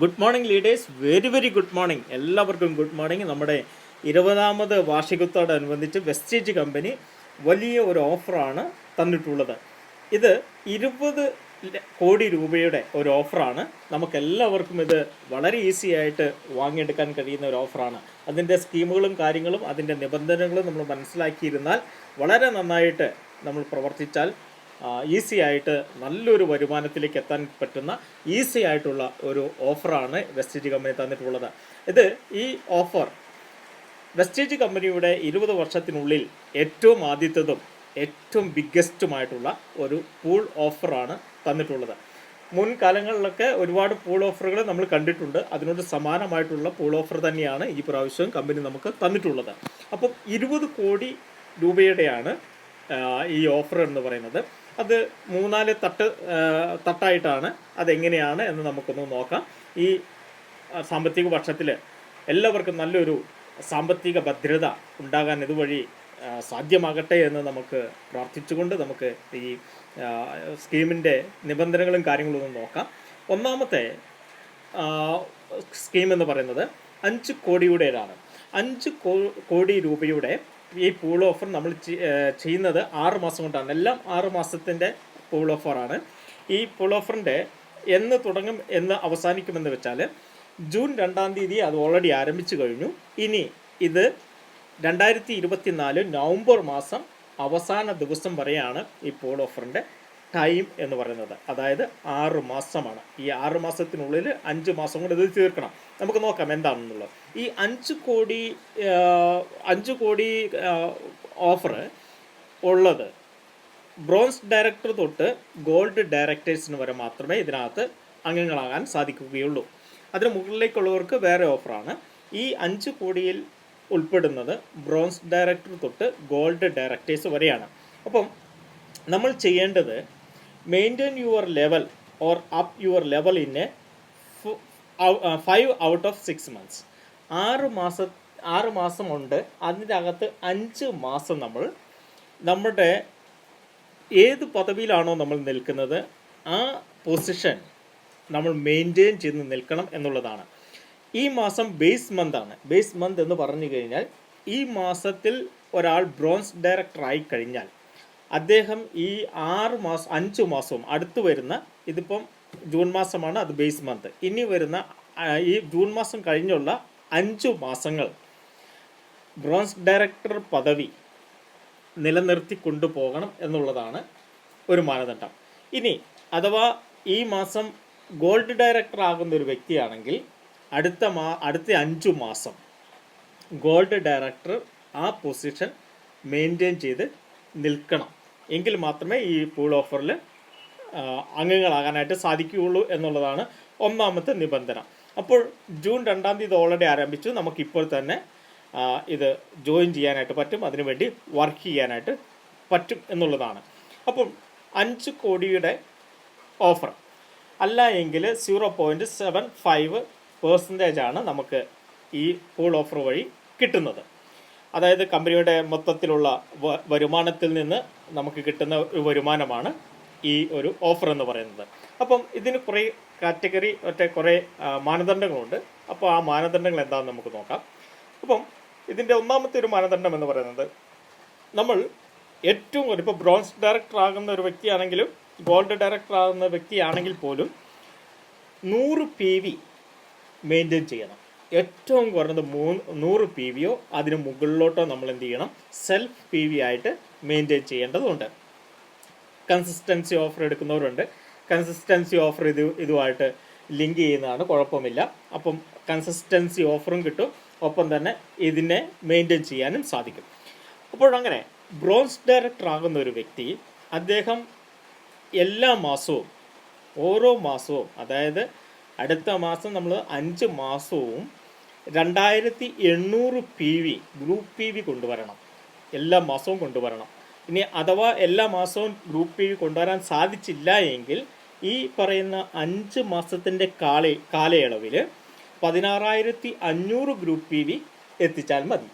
Good morning leaders very very good morning എല്ലാവർക്കും good morning നമ്മുടെ ഇരുപതാമത് വാർഷികത്തോടനുബന്ധിച്ച് വെസ്റ്റേജ് കമ്പനി വലിയ ഒരു ഓഫറാണ് തന്നിട്ടുള്ളത്. ഇത് ഇരുപത് കോടി രൂപയുടെ ഒരു ഓഫറാണ്. നമുക്ക് എല്ലാവർക്കും ഇത് വളരെ ഈസി ആയിട്ട് വാങ്ങിയെടുക്കാൻ കഴിയുന്ന ഒരു ഓഫറാണ്. അതിന്റെ സ്കീമുകളും കാര്യങ്ങളും അതിന്റെ നിബന്ധനകളും നമ്മൾ മനസ്സിലാക്കിയിരുന്നാൽ വളരെ നന്നായിട്ട് നമ്മൾ പ്രവർത്തിച്ചാൽ ഈസി ആയിട്ട് നല്ലൊരു വരുമാനത്തിലേക്ക് എത്താൻ പറ്റുന്ന ഈസി ആയിട്ടുള്ള ഒരു ഓഫറാണ് വെസ്റ്റേജ് കമ്പനി തന്നിട്ടുള്ളത്. ഇത് ഈ ഓഫർ വെസ്റ്റേജ് കമ്പനിയുടെ ഇരുപത് വർഷത്തിനുള്ളിൽ ഏറ്റവും ആദ്യത്തതും ഏറ്റവും ബിഗ്ഗസ്റ്റുമായിട്ടുള്ള ഒരു പൂൾ ഓഫറാണ് തന്നിട്ടുള്ളത്. മുൻകാലങ്ങളിലൊക്കെ ഒരുപാട് പൂൾ ഓഫറുകൾ നമ്മൾ കണ്ടിട്ടുണ്ട്. അതിനോട് സമാനമായിട്ടുള്ള പൂൾ ഓഫർ തന്നെയാണ് ഈ പ്രാവശ്യം കമ്പനി നമുക്ക് തന്നിട്ടുള്ളത്. അപ്പം ഇരുപത് കോടി രൂപയുടെയാണ് ഈ ഓഫർ എന്ന് പറയുന്നത്. അത് മൂന്നാൽ തട്ട് തട്ടായിട്ടാണ് അതെങ്ങനെയാണ് എന്ന് നമുക്കൊന്ന് നോക്കാം. ഈ സാമ്പത്തിക വർഷത്തിൽ എല്ലാവർക്കും നല്ലൊരു സാമ്പത്തിക ഭദ്രത ഉണ്ടാകാൻ ഇതുവഴി സാധ്യമാകട്ടെ എന്ന് നമുക്ക് പ്രാർത്ഥിച്ചുകൊണ്ട് നമുക്ക് ഈ സ്കീമിന്റെ നിബന്ധനകളും കാര്യങ്ങളും ഒന്ന് നോക്കാം. ഒന്നാമത്തെ സ്കീം എന്ന് പറയുന്നത് അഞ്ച് കോടിയുടേതാണ്. അഞ്ച് കോടി രൂപയുടെ ഈ പൂൾ ഓഫർ നമ്മൾ ചെയ്യുന്നത് ആറ് മാസം കൊണ്ടാണ്. എല്ലാം ആറ് മാസത്തിന്റെ പൂൾ ഓഫറാണ് ഈ പൂൾ ഓഫറിന്റെ എന്ന് തുടങ്ങും എന്ന് അവസാനിക്കുമെന്ന് വെച്ചാൽ ജൂൺ രണ്ടാം തീയതി അത് ഓൾറെഡി ആരംഭിച്ചു കഴിഞ്ഞു. ഇനി ഇത് രണ്ടായിരത്തി ഇരുപത്തിനാല് നവംബർ മാസം അവസാന ദിവസം വരെയാണ് ഈ പൂൾ ഓഫറിന്റെ ടൈം എന്ന് പറയുന്നത്. അതായത് ആറ് മാസമാണ്. ഈ ആറ് മാസത്തിനുള്ളിൽ അഞ്ച് മാസം കൊണ്ട് ഇത് തീർക്കണം. നമുക്ക് നോക്കാം എന്താണെന്നുള്ളത്. ഈ അഞ്ച് കോടി അഞ്ച് കോടി ഓഫർ ഉള്ളത് ബ്രോൺസ് ഡയറക്ടർ തൊട്ട് ഗോൾഡ് ഡയറക്ടേഴ്സിന് വരെ മാത്രമേ ഇതിനകത്ത് അംഗങ്ങളാകാൻ സാധിക്കുകയുള്ളൂ. അതിന് മുകളിലേക്കുള്ളവർക്ക് വേറെ ഓഫറാണ് ഈ അഞ്ച് കോടിയിൽ ഉൾപ്പെടുന്നത് ബ്രോൺസ് ഡയറക്ടർ തൊട്ട് ഗോൾഡ് ഡയറക്ടേഴ്സ് വരെയാണ്. അപ്പം നമ്മൾ ചെയ്യേണ്ടത് maintain your level or up your level in a five out of six months ആറ് മാസം ആറ് മാസമുണ്ട് അകത്ത് അഞ്ച് മാസം നമ്മൾ നമ്മുടെ ഏത് പദവിയിലാണോ നമ്മൾ നിൽക്കുന്നത് ആ പൊസിഷൻ നമ്മൾ മെയിന്റെയിൻ ചെയ്ത് നിൽക്കണം എന്നുള്ളതാണ്. ഈ മാസം ബേസ് മന്താണ് ബേസ് മന്ത് എന്ന് പറഞ്ഞു കഴിഞ്ഞാൽ ഈ മാസത്തിൽ ഒരാൾ ബ്രോൺസ് ഡയറക്ടർ ആയി കഴിഞ്ഞാൽ അദ്ദേഹം ഈ ആറ് മാസം അഞ്ച് മാസവും അടുത്ത് വരുന്ന ഇതിപ്പം ജൂൺ മാസമാണ് അത് ബേസ് മന്ത് ഇനി വരുന്ന ഈ ജൂൺ മാസം കഴിഞ്ഞുള്ള അഞ്ച് മാസങ്ങൾ ബ്രോൺസ് ഡയറക്ടർ പദവി നിലനിർത്തി കൊണ്ടുപോകണം എന്നുള്ളതാണ് ഒരു മാനദണ്ഡം. ഇനി അഥവാ ഈ മാസം ഗോൾഡ് ഡയറക്ടർ ആകുന്ന ഒരു വ്യക്തിയാണെങ്കിൽ അടുത്ത മാ അടുത്ത അഞ്ചു മാസം ഗോൾഡ് ഡയറക്ടർ ആ പൊസിഷൻ മെയിന്റെയിൻ ചെയ്ത് നിൽക്കണം. എങ്കിൽ മാത്രമേ ഈ പൂൾ ഓഫറിൽ അംഗങ്ങളാകാനായിട്ട് സാധിക്കുകയുള്ളൂ എന്നുള്ളതാണ് ഒന്നാമത്തെ നിബന്ധന. അപ്പോൾ ജൂൺ രണ്ടാം തീയതി ഓൾറെഡി ആരംഭിച്ചു. നമുക്കിപ്പോൾ തന്നെ ഇത് ജോയിൻ ചെയ്യാനായിട്ട് പറ്റും. അതിനുവേണ്ടി വർക്ക് ചെയ്യാനായിട്ട് പറ്റും എന്നുള്ളതാണ്. അപ്പം അഞ്ച് കോടിയുടെ ഓഫർ അല്ല എങ്കിൽ zero point seven five percentage ആണ് നമുക്ക് ഈ പൂൾ ഓഫർ വഴി കിട്ടുന്നത്. അതായത് കമ്പനിയുടെ മൊത്തത്തിലുള്ള വരുമാനത്തിൽ നിന്ന് നമുക്ക് കിട്ടുന്ന ഒരു വരുമാനമാണ് ഈ ഒരു ഓഫർ എന്ന് പറയുന്നത്. അപ്പം ഇതിന് കുറേ കാറ്റഗറി മറ്റേ കുറേ മാനദണ്ഡങ്ങളുണ്ട്. അപ്പോൾ ആ മാനദണ്ഡങ്ങൾ എന്താണെന്ന് നമുക്ക് നോക്കാം. അപ്പം ഇതിന്റെ ഒന്നാമത്തെ ഒരു മാനദണ്ഡം എന്ന് പറയുന്നത് നമ്മൾ ഏറ്റവും ഒരു ഇപ്പോൾ ബ്രോൺസ് ഡയറക്ടർ ആകുന്ന ഒരു വ്യക്തിയാണെങ്കിലും ഗോൾഡ് ഡയറക്ടർ ആകുന്ന വ്യക്തിയാണെങ്കിൽ പോലും നൂറ് പി വി മെയിന്റെയിൻ ചെയ്യണം. ഏറ്റവും കുറഞ്ഞത് മൂന്ന് നൂറ് പി വിയോ അതിന് മുകളിലോട്ടോ നമ്മൾ എന്ത് ചെയ്യണം? സെൽഫ് പി വി ആയിട്ട് മെയിന്റെയിൻ ചെയ്യേണ്ടതുണ്ട്. കൺസിസ്റ്റൻസി ഓഫർ എടുക്കുന്നവരുണ്ട്. കൺസിസ്റ്റൻസി ഓഫർ ഇത് ഇതുമായിട്ട് ലിങ്ക് ചെയ്യുന്നതാണ് കുഴപ്പമില്ല. അപ്പം കൺസിസ്റ്റൻസി ഓഫറും കിട്ടും. ഒപ്പം തന്നെ ഇതിനെ മെയിന്റെയിൻ ചെയ്യാനും സാധിക്കും. അപ്പോഴങ്ങനെ ബ്രോൺസ് ഡയറക്ടർ ആകുന്ന ഒരു വ്യക്തി അദ്ദേഹം എല്ലാ മാസവും ഓരോ മാസവും അതായത് അടുത്ത മാസം നമ്മൾ അഞ്ച് മാസവും രണ്ടായിരത്തി എണ്ണൂറ് P V group P V കൊണ്ടുവരണം. എല്ലാ മാസവും കൊണ്ടുവരണം. ഇനി അഥവാ എല്ലാ മാസവും ഗ്രൂപ്പ് പി കൊണ്ടുവരാൻ സാധിച്ചില്ല എങ്കിൽ ഈ പറയുന്ന അഞ്ച് മാസത്തിന്റെ കാല കാലയളവിൽ പതിനാറായിരത്തി അഞ്ഞൂറ് ഗ്രൂപ്പ് പി വി എത്തിച്ചാൽ മതി.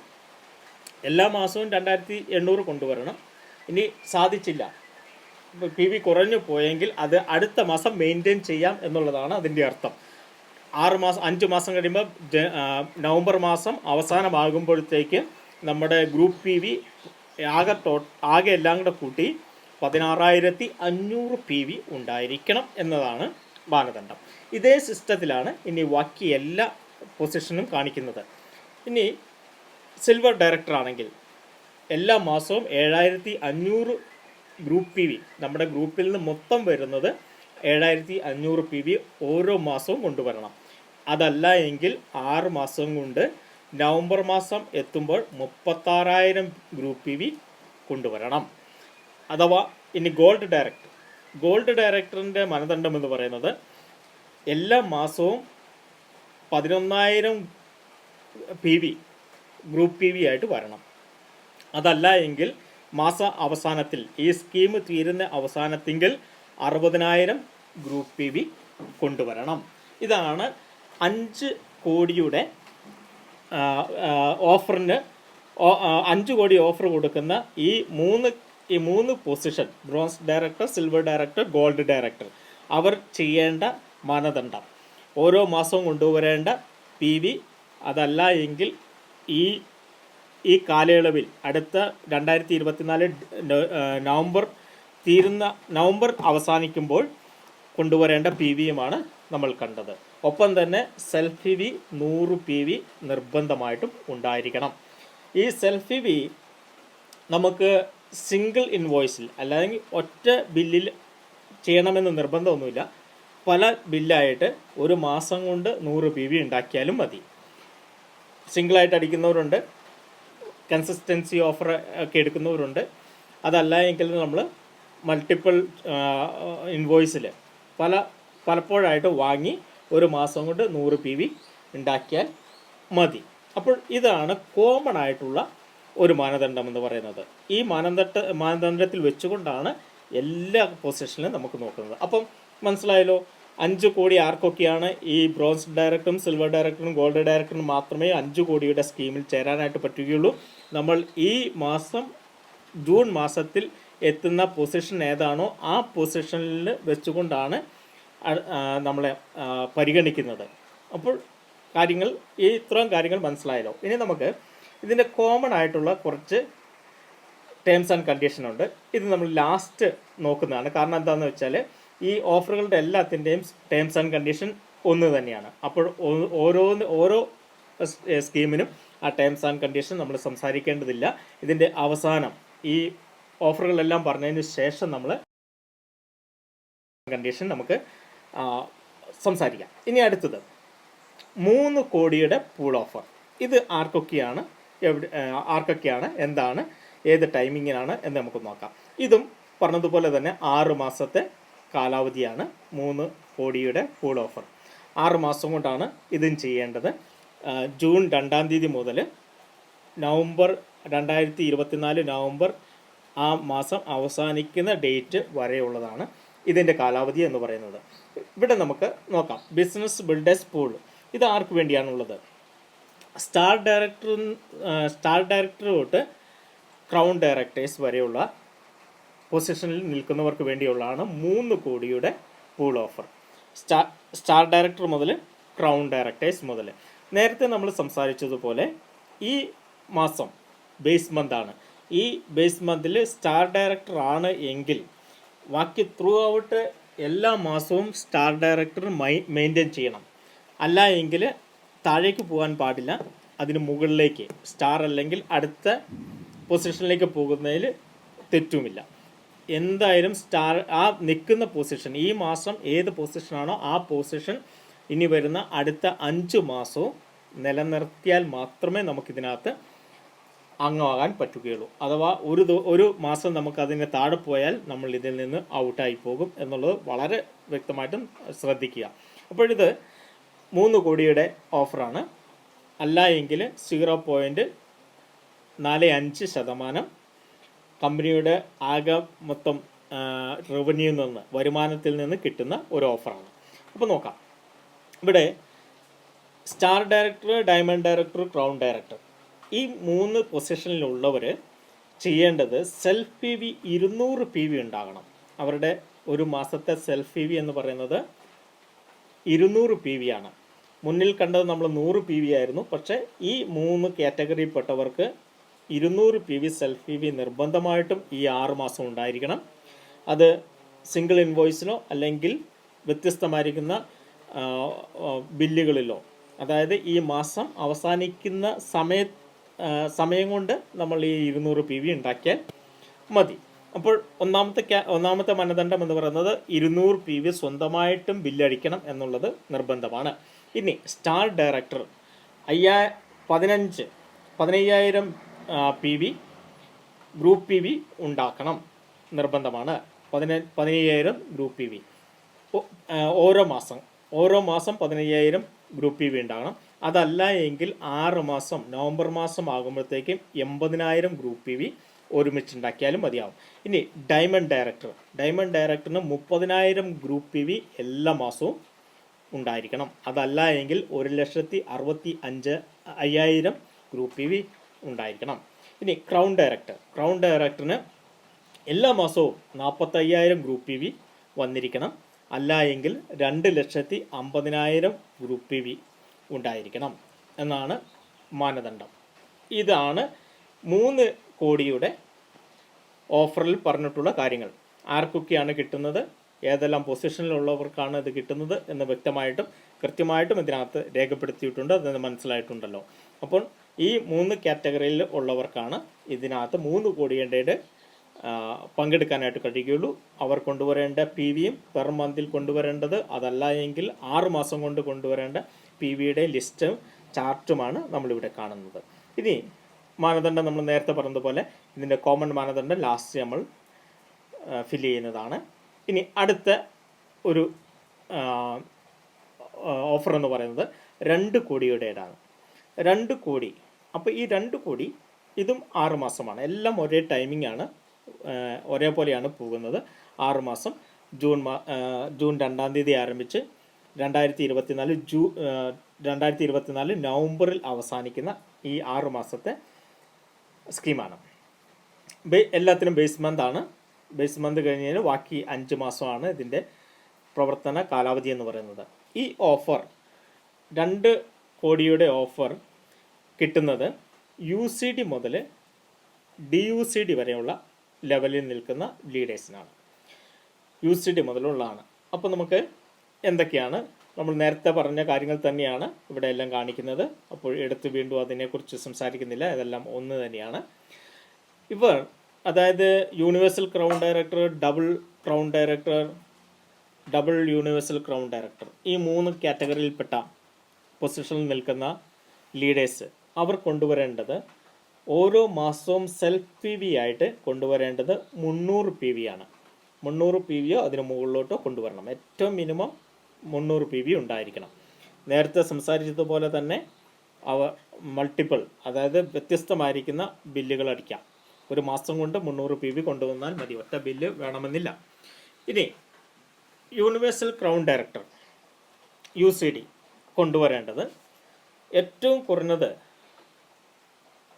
എല്ലാ മാസവും രണ്ടായിരത്തി എണ്ണൂറ് കൊണ്ടുവരണം. ഇനി സാധിച്ചില്ല. പി വി കുറഞ്ഞു പോയെങ്കിൽ അത് അടുത്ത മാസം മെയിന്റെയിൻ ചെയ്യാം എന്നുള്ളതാണ് അതിന്റെ അർത്ഥം. ആറ് മാസം അഞ്ച് മാസം കഴിയുമ്പോൾ നവംബർ മാസം അവസാനമാകുമ്പോഴത്തേക്ക് നമ്മുടെ ഗ്രൂപ്പ് പി വി ആകെ ടോ ആകെ എല്ലാം കൂടെ കൂട്ടി പതിനാറായിരത്തി അഞ്ഞൂറ് പി വി ഉണ്ടായിരിക്കണം എന്നതാണ് മാനദണ്ഡം. ഇതേ സിസ്റ്റത്തിലാണ് ഇനി ബാക്കി എല്ലാ പൊസിഷനും കാണിക്കുന്നത്. ഇനി സിൽവർ ഡയറക്ടർ ആണെങ്കിൽ എല്ലാ മാസവും ഏഴായിരത്തി അഞ്ഞൂറ് ഗ്രൂപ്പ് പി വി നമ്മുടെ ഗ്രൂപ്പിൽ നിന്ന് മൊത്തം വരുന്നത് ഏഴായിരത്തി അഞ്ഞൂറ് പി വി ഓരോ മാസവും കൊണ്ടുവരണം. അതല്ല എങ്കിൽ ആറ് മാസം കൊണ്ട് നവംബർ മാസം എത്തുമ്പോൾ മുപ്പത്താറായിരം ഗ്രൂപ്പ് ഇ വി കൊണ്ടുവരണം. അഥവാ ഇനി ഗോൾഡ് ഡയറക്ടർ ഗോൾഡ് ഡയറക്ടറിന്റെ മാനദണ്ഡം എന്ന് പറയുന്നത് എല്ലാ മാസവും പതിനൊന്നായിരം P V group P V ആയിട്ട് വരണം. അതല്ല എങ്കിൽ മാസ അവസാനത്തിൽ ഈ സ്കീം തീരുന്ന അവസാനത്തെങ്കിൽ അറുപതിനായിരം ഗ്രൂപ്പ് പി വി കൊണ്ടുവരണം. ഇതാണ് അഞ്ച് കോടിയുടെ ഓഫറിന് അഞ്ച് കോടി ഓഫർ കൊടുക്കുന്ന ഈ മൂന്ന് ഈ മൂന്ന് position bronze director silver director gold director അവർ ചെയ്യേണ്ട മാനദണ്ഡം. ഓരോ മാസവും കൊണ്ടുവരേണ്ട പി വി അതല്ല എങ്കിൽ ഈ ഈ കാലയളവിൽ അടുത്ത രണ്ടായിരത്തി ഇരുപത്തിനാല് നവംബർ തീരുന്ന നവംബർ അവസാനിക്കുമ്പോൾ കൊണ്ടുവരേണ്ട പി വിയുമാണ് നമ്മൾ കണ്ടത്. ഒപ്പം തന്നെ സെൽഫി വി നൂറ് പി വി നിർബന്ധമായിട്ടും ഉണ്ടായിരിക്കണം. ഈ സെൽഫി വി നമുക്ക് സിംഗിൾ ഇൻവോയ്സിൽ അല്ലെങ്കിൽ ഒറ്റ ബില്ലിൽ ചെയ്യണമെന്ന് നിർബന്ധമൊന്നുമില്ല. പല ബില്ലായിട്ട് ഒരു മാസം കൊണ്ട് നൂറ് പി വി ഉണ്ടാക്കിയാലും മതി. സിംഗിളായിട്ട് അടിക്കുന്നവരുണ്ട്. കൺസിസ്റ്റൻസി ഓഫർ ഒക്കെ എടുക്കുന്നവരുണ്ട്. അതല്ല എങ്കിൽ നമ്മൾ മൾട്ടിപ്പിൾ ഇൻവോയ്സിൽ പല പലപ്പോഴായിട്ട് വാങ്ങി ഒരു മാസം കൊണ്ട് നൂറ് പി വി ഉണ്ടാക്കിയാൽ മതി. അപ്പോൾ ഇതാണ് കോമൺ ആയിട്ടുള്ള ഒരു മാനദണ്ഡം എന്ന് പറയുന്നത്. ഈ മാനദണ്ഡ മാനദണ്ഡത്തിൽ വെച്ചുകൊണ്ടാണ് എല്ലാ പൊസിഷനിലും നമുക്ക് നോക്കുന്നത്. അപ്പം മനസ്സിലായല്ലോ അഞ്ച് കോടി ആർക്കൊക്കെയാണ് ഈ ബ്രോൺസ് ഡയറക്ടറും സിൽവർ ഡയറക്ടറും ഗോൾഡ് ഡയറക്ടറും മാത്രമേ അഞ്ച് കോടിയുടെ സ്കീമിൽ ചേരാനായിട്ട് പറ്റുകയുള്ളൂ. നമ്മൾ ഈ മാസം ജൂൺ മാസത്തിൽ എത്തുന്ന പൊസിഷൻ ഏതാണോ ആ പൊസിഷനിൽ വെച്ചുകൊണ്ടാണ് നമ്മളെ പരിഗണിക്കുന്നത്. അപ്പോൾ കാര്യങ്ങൾ ഈ ഇത്രയും കാര്യങ്ങൾ മനസ്സിലായല്ലോ. ഇനി നമുക്ക് ഇതിന്റെ കോമൺ ആയിട്ടുള്ള കുറച്ച് ടേംസ് ആൻഡ് കണ്ടീഷൻ ഉണ്ട്. ഇത് നമ്മൾ ലാസ്റ്റ് നോക്കുന്നതാണ്. കാരണം എന്താണെന്ന് വെച്ചാൽ ഈ ഓഫറുകളുടെ എല്ലാത്തിന്റെയും ടേംസ് ആൻഡ് കണ്ടീഷൻ ഒന്ന് തന്നെയാണ്. അപ്പോൾ ഓരോ ഓരോ സ്കീമിനും ആ ടേംസ് ആൻഡ് കണ്ടീഷൻ നമ്മൾ സംസാരിക്കേണ്ടതില്ല. ഇതിന്റെ അവസാനം ഈ ഓഫറുകളെല്ലാം പറഞ്ഞതിന് ശേഷം നമ്മൾ കണ്ടീഷൻ നമുക്ക് സംസാരിക്കാം. ഇനി അടുത്തത്. മൂന്ന് കോടിയുടെ പൂൾ ഓഫർ ഇത് ആർക്കൊക്കെയാണ്? എവിടെ ആർക്കൊക്കെയാണ്? എന്താണ്? ഏത് ടൈമിങ്ങിനാണ് എന്ന് നമുക്ക് നോക്കാം. ഇതും പറഞ്ഞതുപോലെ തന്നെ ആറ് മാസത്തെ കാലാവധിയാണ് മൂന്ന് കോടിയുടെ പൂൾ ഓഫർ ആറ് മാസം കൊണ്ടാണ് ഇതും ചെയ്യേണ്ടത്. ജൂൺ രണ്ടാം തീയതി മുതൽ നവംബർ രണ്ടായിരത്തി ഇരുപത്തിനാല് നവംബർ ആ മാസം അവസാനിക്കുന്ന ഡേറ്റ് വരെയുള്ളതാണ്. ഇതിന്റെ കാലാവധി എന്ന് പറയുന്നത്. ഇവിടെ നമുക്ക് നോക്കാം. ബിസിനസ് ബിൽഡേഴ്സ് പൂൾ ഇത് ആർക്ക് വേണ്ടിയാണുള്ളത്? സ്റ്റാർ ഡയറക്ടർ സ്റ്റാർ ഡയറക്ടർ തൊട്ട് ക്രൗൺ ഡയറക്ടേഴ്സ് വരെയുള്ള പൊസിഷനിൽ നിൽക്കുന്നവർക്ക് വേണ്ടിയുള്ളതാണ് മൂന്ന് കോടിയുടെ pool offer star star director മുതൽ ക്രൗൺ ഡയറക്ടേഴ്സ് മുതൽ നേരത്തെ നമ്മൾ സംസാരിച്ചതുപോലെ ഈ മാസം ബേസ് മന്താണ് ഈ ബേസ് മന്തിൽ സ്റ്റാർ ഡയറക്ടർ ആണ് എങ്കിൽ ബാക്കി ത്രൂ ഔട്ട് എല്ലാ മാസവും സ്റ്റാർ ഡയറക്ടർ മൈ മെയിന്റെയിൻ ചെയ്യണം. അല്ല എങ്കിൽ താഴേക്ക് പോകാൻ പാടില്ല. അതിന് മുകളിലേക്ക് സ്റ്റാർ അല്ലെങ്കിൽ അടുത്ത പൊസിഷനിലേക്ക് പോകുന്നതിൽ തെറ്റുമില്ല. എന്തായാലും സ്റ്റാർ ആ നിൽക്കുന്ന പൊസിഷൻ ഈ മാസം ഏത് പൊസിഷനാണോ ആ പൊസിഷൻ ഇനി വരുന്ന അടുത്ത അഞ്ച് മാസവും നിലനിർത്തിയാൽ മാത്രമേ നമുക്കിതിനകത്ത് അംഗമാകാൻ പറ്റുകയുള്ളൂ. അഥവാ ഒരു ഒരു മാസം നമുക്ക് അതിന് താഴെ പോയാൽ നമ്മൾ ഇതിൽ നിന്ന് ഔട്ടായി പോകും എന്നുള്ളത് വളരെ വ്യക്തമായിട്ടും ശ്രദ്ധിക്കുക. അപ്പോഴിത് മൂന്ന് കോടിയുടെ ഓഫറാണ്. അല്ല എങ്കിൽ സീറോ പോയിന്റ് നാല് അഞ്ച് ശതമാനം കമ്പനിയുടെ ആകെ മൊത്തം റവന്യൂ നിന്ന് വരുമാനത്തിൽ നിന്ന് കിട്ടുന്ന ഒരു ഓഫറാണ്. അപ്പോൾ നോക്കാം. ഇവിടെ star director diamond director crown director. ഈ മൂന്ന് പൊസിഷനിലുള്ളവർ ചെയ്യേണ്ടത് സെൽഫ് പി വി ഇരുന്നൂറ് പി വി ഉണ്ടാകണം. അവരുടെ ഒരു മാസത്തെ സെൽഫ് പി വി എന്ന് പറയുന്നത് ഇരുന്നൂറ് പി വി ആണ്. മുന്നിൽ കണ്ടത് നമ്മൾ നൂറ് പി വി ആയിരുന്നു. പക്ഷേ ഈ മൂന്ന് കാറ്റഗറിയിൽപ്പെട്ടവർക്ക് ഇരുന്നൂറ് P V self P V നിർബന്ധമായിട്ടും ഈ ആറ് മാസം ഉണ്ടായിരിക്കണം. അത് സിംഗിൾ ഇൻവോയ്സിലോ അല്ലെങ്കിൽ വ്യത്യസ്തമായിരിക്കുന്ന ബില്ലുകളിലോ. അതായത് ഈ മാസം അവസാനിക്കുന്ന സമയ ആ, സമയം കൊണ്ട് നമ്മൾ ഈ ഇരുന്നൂറ് പി വി ഉണ്ടാക്കിയാൽ മതി. അപ്പോൾ ഒന്നാമത്തെ ഒന്നാമത്തെ മാനദണ്ഡം എന്ന് പറയുന്നത് ഇരുന്നൂറ് പി വി സ്വന്തമായിട്ടും ബില്ലടിക്കണം എന്നുള്ളത് നിർബന്ധമാണ്. ഇനി സ്റ്റാർ ഡയറക്ടർ അയ്യാ പതിനഞ്ച് പതിനയ്യായിരം P V group P V ഉണ്ടാക്കണം നിർബന്ധമാണ്. പതിന പതിനയ്യായിരം ഗ്രൂപ്പ് പി വി. ഓരോ മാസം ഓരോ മാസം പതിനയ്യായിരം ഗ്രൂപ്പ് പി വി ഉണ്ടാകണം. അതല്ല എങ്കിൽ ആറ് മാസം നവംബർ മാസം ആകുമ്പോഴത്തേക്കും എൺപതിനായിരം ഗ്രൂപ്പ് പി വി ഒരുമിച്ചുണ്ടാക്കിയാലും മതിയാവും. ഇനി ഡയമണ്ട് ഡയറക്ടർ. ഡയമണ്ട് ഡയറക്ടറിന് മുപ്പതിനായിരം ഗ്രൂപ്പ് പി വി എല്ലാ മാസവും ഉണ്ടായിരിക്കണം. അതല്ല എങ്കിൽ ഒരു ലക്ഷത്തി അറുപത്തി അഞ്ച് അയ്യായിരം ഗ്രൂപ്പ് പി വി ഉണ്ടായിരിക്കണം. ഇനി ക്രൗൺ ഡയറക്ടർ. ക്രൗൺ ഡയറക്ടറിന് എല്ലാ മാസവും നാൽപ്പത്തയ്യായിരം ഗ്രൂപ്പ് പി വി വന്നിരിക്കണം. അല്ല എങ്കിൽ രണ്ട് ലക്ഷത്തി അമ്പതിനായിരം ഗ്രൂപ്പ് പി വി ഉണ്ടായിരിക്കണം എന്നാണ് മാനദണ്ഡം. ഇതാണ് മൂന്ന് കോടിയുടെ ഓഫറിൽ പറഞ്ഞിട്ടുള്ള കാര്യങ്ങൾ. ആർക്കൊക്കെയാണ് കിട്ടുന്നത്? ഏതെല്ലാം പൊസിഷനിലുള്ളവർക്കാണ് ഇത് കിട്ടുന്നത് എന്ന് വ്യക്തമായിട്ടും കൃത്യമായിട്ടും ഇതിനകത്ത് രേഖപ്പെടുത്തിയിട്ടുണ്ട്. അത് മനസ്സിലായിട്ടുണ്ടല്ലോ. അപ്പോൾ ഈ മൂന്ന് കാറ്റഗറിയിൽ ഉള്ളവർക്കാണ് ഇതിനകത്ത് മൂന്ന് കോടിയുടെ പങ്കെടുക്കാനായിട്ട് കഴിയുകയുള്ളൂ. അവർ കൊണ്ടുവരേണ്ട പി വിയും പെർ മന്തിൽ കൊണ്ടുവരേണ്ടത് അതല്ല എങ്കിൽ ആറ് മാസം കൊണ്ട് കൊണ്ടുവരേണ്ട പി വിയുടെ ലിസ്റ്റും ചാർട്ടുമാണ് നമ്മളിവിടെ കാണുന്നത്. ഇനി മാനദണ്ഡം നമ്മൾ നേരത്തെ പറഞ്ഞതുപോലെ ഇതിന്റെ കോമൺ മാനദണ്ഡം ലാസ്റ്റ് നമ്മൾ ഫില്ല് ചെയ്യുന്നതാണ്. ഇനി അടുത്ത ഒരു ഓഫർ എന്ന് പറയുന്നത് രണ്ട് കോടിയുടേതാണ്. രണ്ട് കോടി. അപ്പോൾ ഈ രണ്ട് കോടി ഇതും ആറ് മാസമാണ്. എല്ലാം ഒരേ ടൈമിംഗ് ആണ് ഒരേപോലെയാണ് പോകുന്നത്. ആറ് മാസം ജൂൺ ജൂൺ രണ്ടാം തീയതി ആരംഭിച്ച് രണ്ടായിരത്തി ഇരുപത്തിനാല് ജൂ രണ്ടായിരത്തി ഇരുപത്തിനാല് നവംബറിൽ അവസാനിക്കുന്ന ഈ ആറ് മാസത്തെ സ്കീമാണ്. എല്ലാത്തിനും ബേസ് മന്ത് ആണ്. ബേസ് മന്ത് കഴിഞ്ഞ് കഴിഞ്ഞാൽ ബാക്കി അഞ്ച് മാസമാണ് ഇതിന്റെ പ്രവർത്തന കാലാവധി എന്ന് പറയുന്നത്. ഈ ഓഫർ രണ്ട് കോടിയുടെ ഓഫർ കിട്ടുന്നത് യു സി ഡി മുതൽ ഡി യു സി ഡി വരെയുള്ള ലെവലിൽ നിൽക്കുന്ന ലീഡേഴ്സിനാണ് യു സി ഡി മുതലുള്ളതാണ്. അപ്പോൾ നമുക്ക് എന്തൊക്കെയാണ്? നമ്മൾ നേരത്തെ പറഞ്ഞ കാര്യങ്ങൾ തന്നെയാണ് ഇവിടെ എല്ലാം കാണിക്കുന്നത്. അപ്പോൾ എടുത്ത് വീണ്ടും അതിനെക്കുറിച്ച് സംസാരിക്കുന്നില്ല. ഇതെല്ലാം ഒന്ന് തന്നെയാണ്. ഇവർ അതായത് universal crown director double crown director double universal crown director ഈ മൂന്ന് കാറ്റഗറിയിൽപ്പെട്ട പൊസിഷനിൽ നിൽക്കുന്ന ലീഡേഴ്സ് അവർ കൊണ്ടുവരേണ്ടത് ഓരോ മാസവും സെൽഫ് പി വി ആയിട്ട് കൊണ്ടുവരേണ്ടത് മുന്നൂറ് പി വി ആണ്. മുന്നൂറ് പി വിയോ അതിന് മുകളിലോട്ടോ കൊണ്ടുവരണം. ഏറ്റവും മിനിമം മുന്നൂറ് പി ബി ഉണ്ടായിരിക്കണം. നേരത്തെ സംസാരിച്ചതുപോലെ തന്നെ അവ മൾട്ടിപ്പിൾ അതായത് വ്യത്യസ്തമായിരിക്കുന്ന ബില്ലുകൾ അടിക്കാം. ഒരു മാസം കൊണ്ട് മുന്നൂറ് പി ബി കൊണ്ടുവന്നാൽ മതി. ഒറ്റ ബില്ല് വേണമെന്നില്ല. ഇനി universal crown director U C D കൊണ്ടുവരേണ്ടത് ഏറ്റവും കുറഞ്ഞത്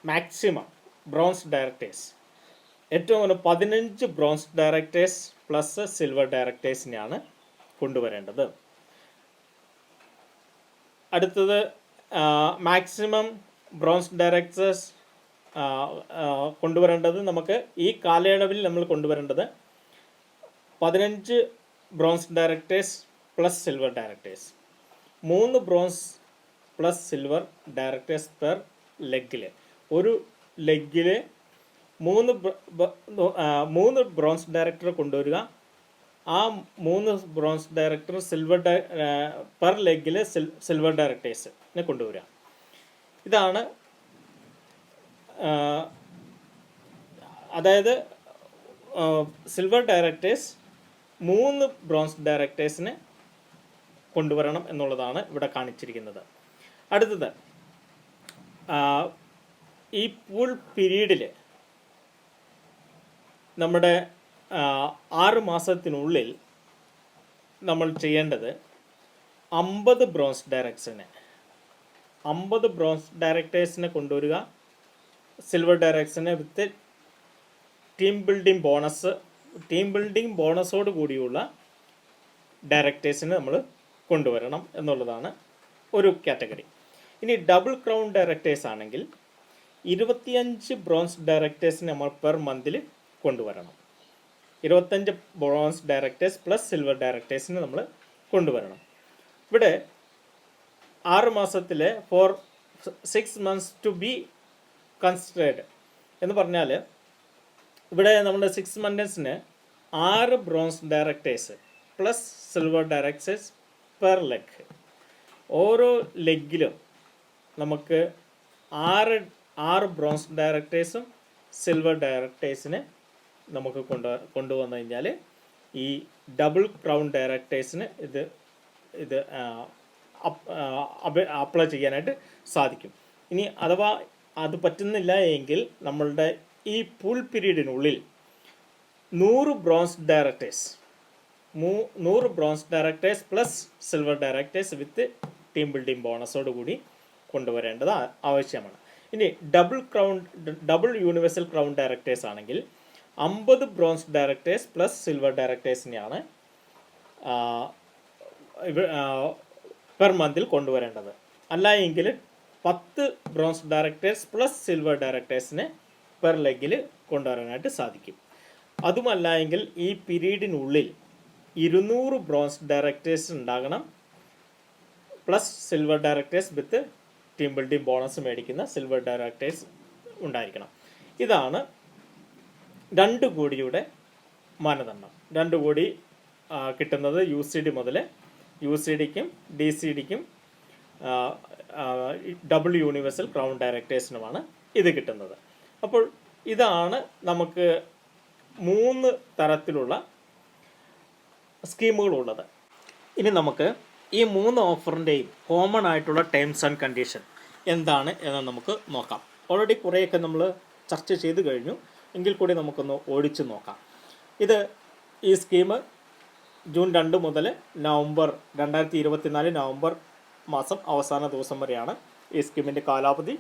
മാക്സിമം ബ്രോൺസ് ഡയറക്ടേഴ്സ്. ഏറ്റവും കുറഞ്ഞ പതിനഞ്ച് ബ്രോൺസ് ഡയറക്ടേഴ്സ് പ്ലസ് സിൽവർ ഡയറക്ടേഴ്സിനെയാണ് കൊണ്ടുവരേണ്ടത്. അടുത്തത് മാക്സിമം ബ്രോൺസ് ഡയറക്ടേഴ്സ് കൊണ്ടുവരേണ്ടത് നമുക്ക് ഈ കാലയളവിൽ നമ്മൾ കൊണ്ടുവരേണ്ടത് പതിനഞ്ച് bronze directors plus silver directors മൂന്ന് bronze plus silver directors per ലെഗിൽ ഒരു ലെഗിൽ മൂന്ന് മൂന്ന് ബ്രോൺസ് ഡയറക്ടർ കൊണ്ടുവരിക. ആ മൂന്ന് ബ്രോൺസ് ഡയറക്ടർ സിൽവർ പെർ ലെഗിൽ സിൽവർ ഡയറക്ടേഴ്സിനെ കൊണ്ടുവരിക. ഇതാണ് അതായത് സിൽവർ ഡയറക്ടേഴ്സ് മൂന്ന് ബ്രോൺസ് ഡയറക്ടേഴ്സിനെ കൊണ്ടുവരണം എന്നുള്ളതാണ് ഇവിടെ കാണിച്ചിരിക്കുന്നത്. അടുത്തത് ഈ പൂൾ പീരീഡിൽ നമ്മുടെ ആറ് മാസത്തിനുള്ളിൽ നമ്മൾ ചെയ്യേണ്ടത് അമ്പത് ബ്രോൺസ് ഡയറക്ടേഴ്സിനെ അമ്പത് ബ്രോൺസ് ഡയറക്ടേഴ്സിനെ കൊണ്ടുവരിക silver ഡയറക്ടേഴ്സിനെ with team building bonus team building ബോണസോട് കൂടിയുള്ള ഡയറക്ടേഴ്സിനെ നമ്മൾ കൊണ്ടുവരണം എന്നുള്ളതാണ് ഒരു കാറ്റഗറി. ഇനി ഡബിൾ ക്രൗൺ ഡയറക്ടേഴ്സ് ആണെങ്കിൽ ഇരുപത്തിയഞ്ച് ബ്രോൺസ് ഡയറക്ടേഴ്സിനെ നമ്മൾ പെർ മന്തിൽ കൊണ്ടുവരണം. ഇരുപത്തഞ്ച് ബ്രോൺസ് ഡയറക്ടേഴ്സ് പ്ലസ് സിൽവർ ഡയറക്ടേഴ്സിന് നമ്മൾ കൊണ്ടുവരണം. ഇവിടെ ആറ് മാസത്തിലെ four six months to be considered എന്ന് പറഞ്ഞാൽ ഇവിടെ നമ്മുടെ സിക്സ് മന്ത്സിന് ആറ് bronze directors plus silver directors per leg ഓരോ ലെഗിലും നമുക്ക് ആറ് ആറ് ബ്രോൺസ് ഡയറക്ടേഴ്സും സിൽവർ ഡയറക്ടേഴ്സിന് നമുക്ക് കൊണ്ട് കൊണ്ടുവന്നു കഴിഞ്ഞാൽ ഈ ഡബിൾ ക്രൗൺ ഡയറക്ടേഴ്സിന് ഇത് ഇത് അപ്ലൈ ചെയ്യാനായിട്ട് സാധിക്കും. ഇനി അഥവാ അത് പറ്റുന്നില്ല എങ്കിൽ നമ്മളുടെ ഈ പൂൾ പീരീഡിനുള്ളിൽ നൂറ് ബ്രോൺസ് ഡയറക്ടേഴ്സ് മൂ നൂറ് bronze directors plus silver directors with team building ബോണസോട് കൂടി കൊണ്ടുവരേണ്ടത് ആവശ്യമാണ്. ഇനി double crown double universal crown directors ആണെങ്കിൽ അമ്പത് ബ്രോൺസ് ഡയറക്ടേഴ്സ് പ്ലസ് സിൽവർ ഡയറക്ടേഴ്സിനെയാണ് പെർ മന്തിൽ കൊണ്ടുവരേണ്ടത്. അല്ല എങ്കിൽ പത്ത് ബ്രോൺസ് ഡയറക്ടേഴ്സ് പ്ലസ് സിൽവർ ഡയറക്ടേഴ്സിനെ പെർ ലെഗിൽ കൊണ്ടുവരാനായിട്ട് സാധിക്കും. അതുമല്ല എങ്കിൽ ഈ പീരീഡിനുള്ളിൽ ഇരുന്നൂറ് ബ്രോൺസ് ഡയറക്ടേഴ്സ് ഉണ്ടാകണം. Plus silver directors with team building bonus മേടിക്കുന്ന സിൽവർ ഡയറക്ടേഴ്സ് ഉണ്ടായിരിക്കണം. ഇതാണ് രണ്ട് കോടിയുടെ മാനദണ്ഡം. രണ്ട് കോടി കിട്ടുന്നത് യു സി ഡി മുതൽ യു സി ഡിക്കും ഡി സി ഡിക്കും ഡബിൾ യൂണിവേഴ്സൽ ക്രൗൺ ഡയറക്ടേഴ്സിനുമാണ് ഇത് കിട്ടുന്നത്. അപ്പോൾ ഇതാണ് നമുക്ക് മൂന്ന് തരത്തിലുള്ള സ്കീമുകളുള്ളത്. ഇനി നമുക്ക് ഈ മൂന്ന് ഓഫറിന്റെയും കോമൺ ആയിട്ടുള്ള ടേംസ് ആൻഡ് കണ്ടീഷൻ എന്താണ് എന്ന് നമുക്ക് നോക്കാം. ഓൾറെഡി കുറേയൊക്കെ നമ്മൾ ചർച്ച ചെയ്ത് കഴിഞ്ഞു. എങ്കിൽ കൂടി നമുക്കൊന്ന് ഓടിച്ചു നോക്കാം. ഇത് ഈ സ്കീം ജൂൺ രണ്ട് മുതൽ നവംബർ രണ്ടായിരത്തി ഇരുപത്തിനാല് നവംബർ മാസം അവസാന ദിവസം വരെയാണ് ഈ സ്കീമിന്റെ കാലാവധി.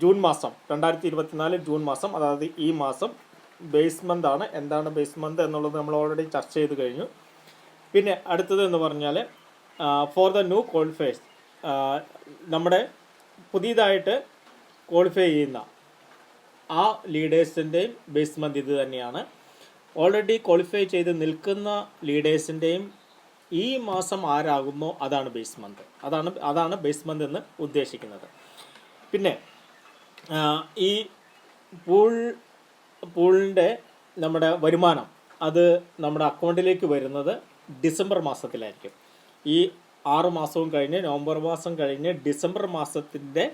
ജൂൺ മാസം രണ്ടായിരത്തി ഇരുപത്തിനാല് ജൂൺ മാസം അതായത് ഈ മാസം ബേസ് മന്ത് ആണ്. എന്താണ് ബേസ് മന്ത് എന്നുള്ളത് നമ്മൾ ഓൾറെഡി ചർച്ച ചെയ്ത് കഴിഞ്ഞു. പിന്നെ അടുത്തത് എന്ന് പറഞ്ഞാൽ ഫോർ ദ ന്യൂ ക്വാളിഫൈസ് നമ്മുടെ പുതിയതായിട്ട് ക്വാളിഫൈ ചെയ്യുന്ന ആ ലീഡേഴ്സിന്റെയും ബേസ് മന്ത് ഇത് തന്നെയാണ്. ഓൾറെഡി ക്വാളിഫൈ ചെയ്ത് നിൽക്കുന്ന ലീഡേഴ്സിന്റെയും ഈ മാസം ആരാകുമോ അതാണ് ബേസ് മന്ത് അതാണ് അതാണ് ബേസ് മന്ത് എന്ന് ഉദ്ദേശിക്കുന്നത്. പിന്നെ ഈ പൂൾ പൂളിന്റെ നമ്മുടെ വരുമാനം അത് നമ്മുടെ അക്കൗണ്ടിലേക്ക് വരുന്നത് ഡിസംബർ മാസത്തിലായിരിക്കും. ഈ ആറ് മാസവും കഴിഞ്ഞ് നവംബർ മാസം കഴിഞ്ഞ് ഡിസംബർ മാസത്തിന്റെ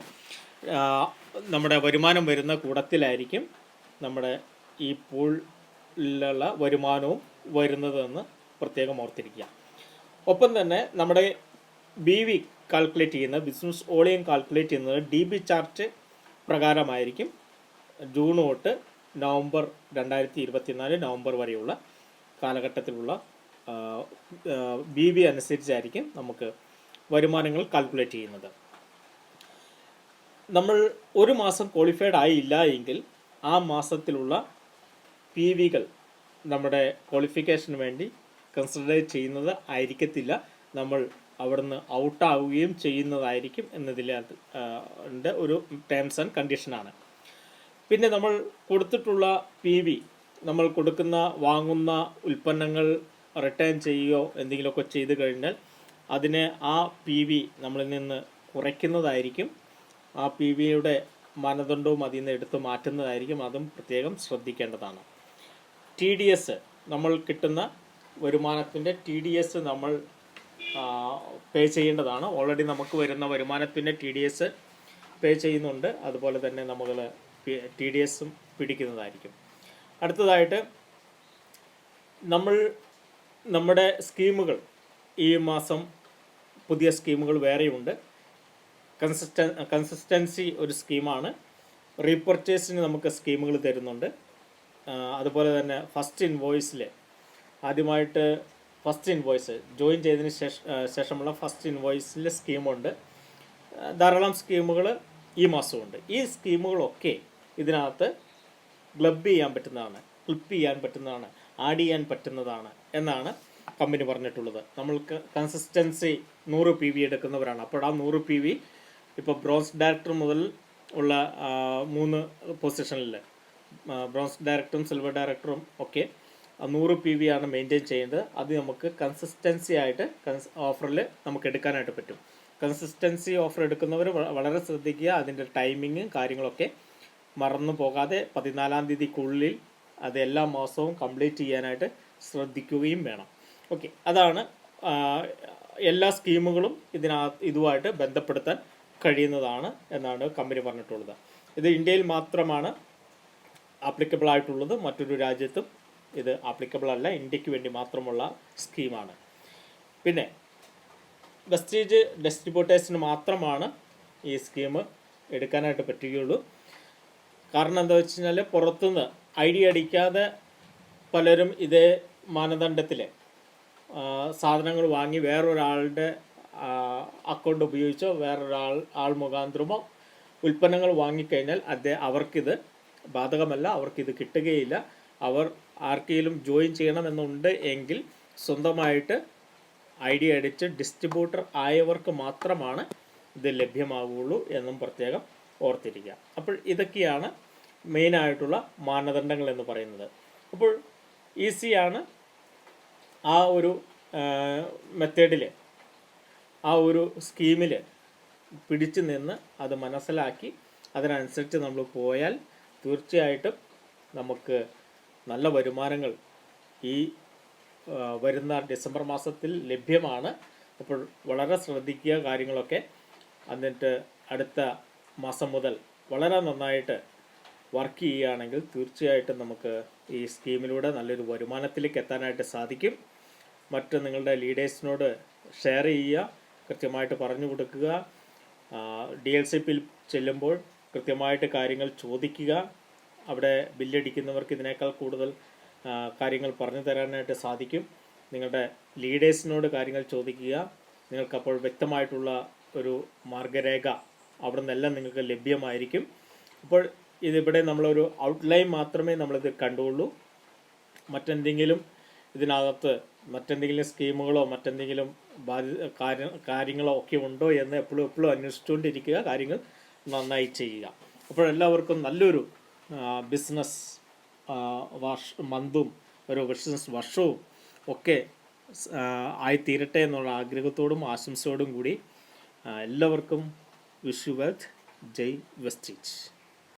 നമ്മുടെ വരുമാനം വരുന്ന കൂടത്തിലായിരിക്കും നമ്മുടെ ഈ പൂളിലുള്ള വരുമാനവും വരുന്നതെന്ന് പ്രത്യേകം ഓർത്തിരിക്കുക. ഒപ്പം തന്നെ നമ്മുടെ ബി വി കാൽക്കുലേറ്റ് ചെയ്യുന്ന ബിസിനസ് ഓളിയം കാൽക്കുലേറ്റ് ചെയ്യുന്നത് ഡി ബി ചാർട്ട് പ്രകാരമായിരിക്കും. ജൂൺ തൊട്ട് നവംബർ രണ്ടായിരത്തി ഇരുപത്തിനാല് നവംബർ വരെയുള്ള കാലഘട്ടത്തിലുള്ള ബി വി അനുസരിച്ചായിരിക്കും നമുക്ക് വരുമാനങ്ങൾ കാൽക്കുലേറ്റ് ചെയ്യുന്നത്. നമ്മൾ ഒരു മാസം ക്വാളിഫൈഡ് ആയില്ല എങ്കിൽ ആ മാസത്തിലുള്ള പി വികൾ നമ്മുടെ ക്വാളിഫിക്കേഷന് വേണ്ടി കൺസിഡർ ചെയ്യുന്നത് ആയിരിക്കത്തില്ല. നമ്മൾ അവിടുന്ന് ഔട്ടാവുകയും ചെയ്യുന്നതായിരിക്കും ഉണ്ട് ഒരു ടേംസ് ആൻഡ് കണ്ടീഷനാണ് പിന്നെ നമ്മൾ കൊടുത്തിട്ടുള്ള പി വി നമ്മൾ കൊടുക്കുന്ന വാങ്ങുന്ന ഉൽപ്പന്നങ്ങൾ റിട്ടേൺ ചെയ്യുകയോ എന്തെങ്കിലുമൊക്കെ ചെയ്തു കഴിഞ്ഞാൽ അതിനെ ആ പി വി നമ്മളിൽ നിന്ന് കുറയ്ക്കുന്നതായിരിക്കും. ആ പി വിയുടെ മാനദണ്ഡവും അതിൽ നിന്ന് എടുത്ത് മാറ്റുന്നതായിരിക്കും. അതും പ്രത്യേകം ശ്രദ്ധിക്കേണ്ടതാണ്. ടി ഡി എസ് നമ്മൾ കിട്ടുന്ന വരുമാനത്തിന്റെ ടി ഡി എസ് നമ്മൾ പേ ചെയ്യേണ്ടതാണ്. ഓൾറെഡി നമുക്ക് വരുന്ന വരുമാനത്തിന്റെ ടി ഡി എസ് പേ ചെയ്യുന്നുണ്ട്. അതുപോലെ തന്നെ നമ്മൾ ടി ഡി എസും പിടിക്കുന്നതായിരിക്കും. അടുത്തതായിട്ട് നമ്മൾ നമ്മുടെ സ്കീമുകൾ ഈ മാസം പുതിയ സ്കീമുകൾ വേറെയുണ്ട്. കൺസിസ്റ്റൻ കൺസിസ്റ്റൻസി ഒരു സ്കീമാണ്. റീപർച്ചേസിന് നമുക്ക് സ്കീമുകൾ തരുന്നുണ്ട്. അതുപോലെ തന്നെ ഫസ്റ്റ് ഇൻവോയ്സിൽ ആദ്യമായിട്ട് ഫസ്റ്റ് ഇൻവോയ്സ് ജോയിൻ ചെയ്തതിന് ശേഷം ശേഷമുള്ള ഫസ്റ്റ് ഇൻവോയ്സിലെ സ്കീമുണ്ട്. ധാരാളം സ്കീമുകൾ ഈ മാസമുണ്ട് ഈ സ്കീമുകളൊക്കെ ഇതിനകത്ത് ക്ലബ് ചെയ്യാൻ പറ്റുന്നതാണ് ക്ലിപ്പ് ചെയ്യാൻ പറ്റുന്നതാണ് ആഡ് ചെയ്യാൻ പറ്റുന്നതാണ് എന്നാണ് കമ്പനി പറഞ്ഞിട്ടുള്ളത്. നമ്മൾക്ക് കൺസിസ്റ്റൻസി നൂറ് പി വി എടുക്കുന്നവരാണ്. അപ്പോൾ ആ നൂറ് പി വി ഇപ്പോൾ ബ്രോൺസ് ഡയറക്ടർ മുതൽ ഉള്ള മൂന്ന് പൊസിഷനിൽ ബ്രോൺസ് ഡയറക്ടറും സിൽവർ ഡയറക്ടറും ഒക്കെ നൂറ് പി വി ആണ് മെയിന്റെയിൻ ചെയ്യുന്നത്. അത് നമുക്ക് കൺസിസ്റ്റൻസി ആയിട്ട് ഓഫറിൽ നമുക്ക് എടുക്കാനായിട്ട് പറ്റും. കൺസിസ്റ്റൻസി ഓഫർ എടുക്കുന്നവർ വളരെ ശ്രദ്ധിക്കുക. അതിന്റെ ടൈമിങ്ങും കാര്യങ്ങളൊക്കെ മറന്നു പോകാതെ പതിനാലാം തീയതിക്കുള്ളിൽ അത് എല്ലാ മാസവും കംപ്ലീറ്റ് ചെയ്യാനായിട്ട് ശ്രദ്ധിക്കുകയും വേണം. ഓക്കെ അതാണ് എല്ലാ സ്കീമുകളും ഇതിനകത്ത് ഇതുമായിട്ട് ബന്ധപ്പെടുത്താൻ കഴിയുന്നതാണ് എന്നാണ് കമ്പനി പറഞ്ഞിട്ടുള്ളത്. ഇത് ഇന്ത്യയിൽ മാത്രമാണ് ആപ്ലിക്കബിൾ ആയിട്ടുള്ളത്. മറ്റൊരു രാജ്യത്തും ഇത് ആപ്ലിക്കബിൾ അല്ല. ഇന്ത്യയ്ക്ക് വേണ്ടി മാത്രമുള്ള സ്കീമാണ്. പിന്നെ വെസ്റ്റേജ് ഡിസ്ട്രിബ്യൂട്ടേഴ്സിന് മാത്രമാണ് ഈ സ്കീം എടുക്കാനായിട്ട് പറ്റുകയുള്ളൂ. കാരണം എന്താ വെച്ച് കഴിഞ്ഞാൽ പുറത്തുനിന്ന് ഐ ഡി അടിക്കാതെ പലരും ഇതേ മാനദണ്ഡത്തിൽ സാധനങ്ങൾ വാങ്ങി വേറൊരാളുടെ അക്കൗണ്ട് ഉപയോഗിച്ചോ വേറൊരാൾ ആൾ മുഖാന്തരമോ ഉൽപ്പന്നങ്ങൾ വാങ്ങിക്കഴിഞ്ഞാൽ അദ്ദേഹം അവർക്കിത് ബാധകമല്ല അവർക്കിത് കിട്ടുകയില്ല. അവർ ആർക്കെങ്കിലും ജോയിൻ ചെയ്യണമെന്നുണ്ട് എങ്കിൽ സ്വന്തമായിട്ട് ഐ ഡി അടിച്ച് ഡിസ്ട്രിബ്യൂട്ടർ ആയവർക്ക് മാത്രമാണ് ഇത് ലഭ്യമാവുകയുള്ളൂ എന്നും പ്രത്യേകം ഓർത്തിരിക്കുക. അപ്പോൾ ഇതൊക്കെയാണ് മെയിനായിട്ടുള്ള മാനദണ്ഡങ്ങൾ എന്ന് പറയുന്നത്. അപ്പോൾ ഈസിയാണ് ആ ഒരു മെത്തേഡിൽ ആ ഒരു സ്കീമിൽ പിടിച്ചു നിന്ന് അത് മനസ്സിലാക്കി അതിനനുസരിച്ച് നമ്മൾ പോയാൽ തീർച്ചയായിട്ടും നമുക്ക് നല്ല വരുമാനങ്ങൾ ഈ വരുന്ന ഡിസംബർ മാസത്തിൽ ലഭ്യമാണ്. അപ്പോൾ വളരെ ശ്രദ്ധിക്കുക കാര്യങ്ങളൊക്കെ. എന്നിട്ട് അടുത്ത മാസം മുതൽ വളരെ നന്നായിട്ട് വർക്ക് ചെയ്യുകയാണെങ്കിൽ തീർച്ചയായിട്ടും നമുക്ക് ഈ സ്കീമിലൂടെ നല്ലൊരു വരുമാനത്തിലേക്ക് എത്താനായിട്ട് സാധിക്കും. മറ്റ് നിങ്ങളുടെ ലീഡേഴ്സിനോട് ഷെയർ ചെയ്യുക. കൃത്യമായിട്ട് പറഞ്ഞു കൊടുക്കുക. ഡി എൽ സി പിയിൽ ചെല്ലുമ്പോൾ കൃത്യമായിട്ട് കാര്യങ്ങൾ ചോദിക്കുക. അവിടെ ബില്ലടിക്കുന്നവർക്ക് ഇതിനേക്കാൾ കൂടുതൽ കാര്യങ്ങൾ പറഞ്ഞു തരാനായിട്ട് സാധിക്കും. നിങ്ങളുടെ ലീഡേഴ്സിനോട് കാര്യങ്ങൾ ചോദിക്കുക. നിങ്ങൾക്കപ്പോൾ വ്യക്തമായിട്ടുള്ള ഒരു മാർഗരേഖ അവിടെ നിന്നെല്ലാം നിങ്ങൾക്ക് ലഭ്യമായിരിക്കും. അപ്പോൾ ഇതിവിടെ നമ്മളൊരു ഔട്ട്ലൈൻ മാത്രമേ നമ്മളിത് കണ്ടുള്ളൂ മറ്റെന്തെങ്കിലും ഇതിനകത്ത് മറ്റെന്തെങ്കിലും സ്കീമുകളോ മറ്റെന്തെങ്കിലും ബാധി കാര്യ കാര്യങ്ങളോ ഒക്കെ ഉണ്ടോ എന്ന് എപ്പോഴും എപ്പോഴും അന്വേഷിച്ചുകൊണ്ടിരിക്കുക. കാര്യങ്ങൾ നന്നായി ചെയ്യുക. അപ്പോഴെല്ലാവർക്കും നല്ലൊരു ബിസിനസ് വർഷ മന്തും ഒരു ബിസിനസ് വർഷവും ഒക്കെ ആയിത്തീരട്ടെ എന്നുള്ള ആഗ്രഹത്തോടും ആശംസയോടും കൂടി എല്ലാവർക്കും വിഷ് വെൽത്ത് ജയ് വെസ്റ്റീച്ച്